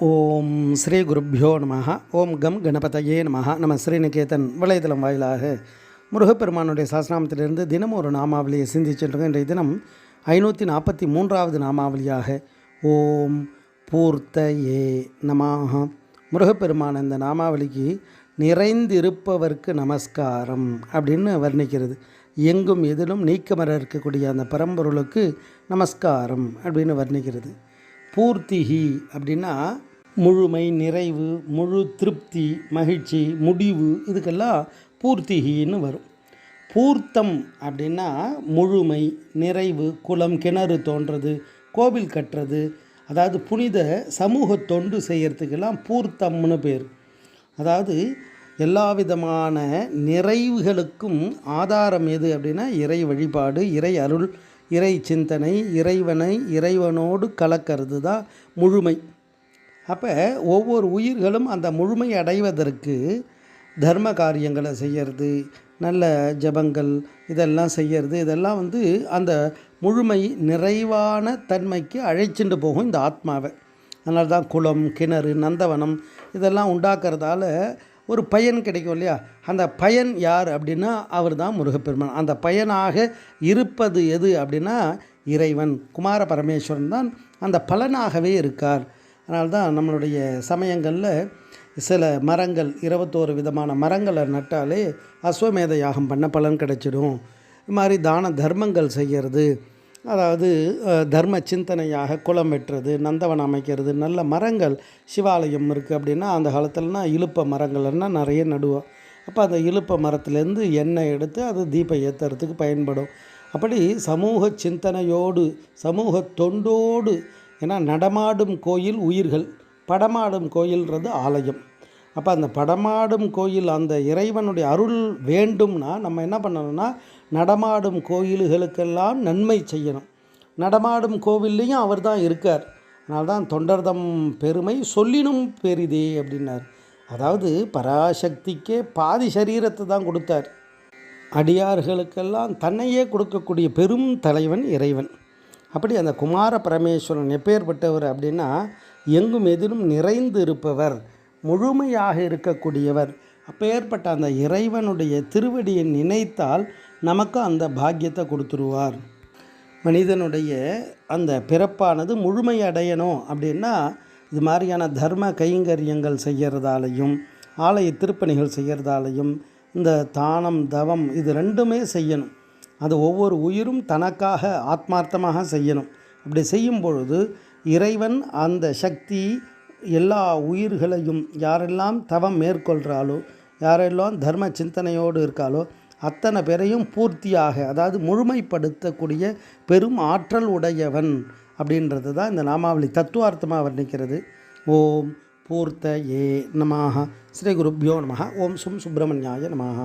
ஓம் ஸ்ரீ குருப்பியோ நம ஓம் கம் கணபதையே நம நம்ம ஸ்ரீநிகேதன் வலைதளம் வாயிலாக முருகப்பெருமானுடைய சாஸ்திராமத்திலிருந்து தினமும் ஒரு நாமாவளியை சிந்திச்சுட்டு இன்றைய தினம் ஐநூற்றி நாற்பத்தி மூன்றாவது நாமாவளியாக ஓம் பூர்த்தயே நமாக முருகப்பெருமான இந்த நாமாவளிக்கு நிறைந்திருப்பவர்க்கு நமஸ்காரம் அப்படின்னு வர்ணிக்கிறது. எங்கும் எதிலும் நீக்கமர இருக்கக்கூடிய அந்த பரம்பொருளுக்கு நமஸ்காரம் அப்படின்னு வர்ணிக்கிறது. பூர்த்திகி அப்படின்னா முழுமை நிறைவு முழு திருப்தி மகிழ்ச்சி முடிவு இதுக்கெல்லாம் பூர்த்திகின்னு வரும். பூர்த்தம் அப்படின்னா முழுமை நிறைவு குளம் கிணறு தோன்றது கோவில் கட்டுறது அதாவது புனித சமூக தொண்டு செய்கிறதுக்கெல்லாம் பூர்த்தம்னு பேர். அதாவது எல்லா விதமான நிறைவுகளுக்கும் ஆதாரம் எது அப்படின்னா இறை வழிபாடு இறை அருள் இறை சிந்தனை இறைவனை இறைவனோடு கலக்கிறது தான் முழுமை. அப்போ ஒவ்வொரு உயிர்களும் அந்த முழுமை அடைவதற்கு தர்ம காரியங்களை செய்கிறது நல்ல ஜபங்கள் இதெல்லாம் செய்கிறது இதெல்லாம் வந்து அந்த முழுமை நிறைவான தன்மைக்கு அழைச்சிட்டு போகும் இந்த ஆத்மாவை. அதனால தான் குளம் கிணறு நந்தவனம் இதெல்லாம் உண்டாக்குறதால ஒரு பயன் கிடைக்கும் இல்லையா? அந்த பயன் யார் அப்படின்னா அவர் தான் முருகப்பெருமான். அந்த பயனாக இருப்பது எது அப்படின்னா இறைவன். குமார பரமேஸ்வரன் தான் அந்த பலனாகவே இருக்கார். அதனால்தான் நம்மளுடைய சமயங்களில் சில மரங்கள் இருபத்தோரு விதமான மரங்களை நட்டாலே அஸ்வமேத யாகம் பண்ண பலன் கிடைச்சிடும். இது மாதிரி தான தர்மங்கள் செய்கிறது அதாவது தர்ம சிந்தனையாக குளம் வெட்டுறது நந்தவனம் அமைக்கிறது நல்ல மரங்கள் சிவாலயம் இருக்குது அப்படின்னா அந்த காலத்துலனா இழுப்ப மரங்கள்னா நிறைய நடுவோம். அப்போ அந்த இழுப்ப மரத்துலேருந்து எண்ணெய் எடுத்து அது தீபம் ஏற்றுறதுக்கு பயன்படும். அப்படி சமூக சிந்தனையோடு சமூக தொண்டோடு ஏன்னா நடமாடும் கோயில் உயிர்கள் படமாடும் கோயில்ன்றது ஆலயம். அப்போ அந்த படமாடும் கோயில் அந்த இறைவனுடைய அருள் வேண்டும்னா நம்ம என்ன பண்ணணும்னா நடமாடும் கோயில்களுக்கெல்லாம் நன்மை செய்யணும். நடமாடும் கோவில்லையும் அவர் தான் இருக்கார். அதனால தான் தொண்டர்தம் பெருமை சொல்லினும் பெரிதே அப்படின்னார். அதாவது பராசக்திக்கே பாதி சரீரத்தை தான் கொடுத்தார். அடியார்களுக்கெல்லாம் தன்னையே கொடுக்கக்கூடிய பெரும் தலைவன் இறைவன். அப்படி அந்த குமார பரமேஸ்வரன் எப்பேற்பட்டவர் அப்படின்னா எங்கும் எதிலும் நிறைந்து இருப்பவர் முழுமையாக இருக்கக்கூடியவர். அப்பேற்பட்ட அந்த இறைவனுடைய திருவடியை நினைத்தால் நமக்கு அந்த பாக்கியத்தை கொடுத்துருவார். மனிதனுடைய அந்த பிறப்பானது முழுமை அடையணும் அப்படின்னா இது மாதிரியான தர்ம கைங்கரியங்கள் செய்கிறதாலையும் ஆலய திருப்பணிகள் செய்கிறதாலையும் இந்த தானம் தவம் இது ரெண்டுமே செய்யணும். அது ஒவ்வொரு உயிரும் தனக்காக ஆத்மார்த்தமாக செய்யணும். அப்படி செய்யும் பொழுது இறைவன் அந்த சக்தி எல்லா உயிர்களையும் யாரெல்லாம் தவம் மேற்கொள்கிறாளோ யாரெல்லாம் தர்ம சிந்தனையோடு இருக்காளோ அத்தனை பேரையும் பூர்த்தியாக அதாவது முழுமைப்படுத்தக்கூடிய பெரும் ஆற்றல் உடையவன் அப்படின்றது தான் இந்த நாமாவளி தத்துவார்த்தமாக வர்ணிக்கிறது. ஓம் பூர்த்த ஏ நமாக ஸ்ரீ குருப்யோ நமः ஓம் சும் சுப்பிரமணியாய நமः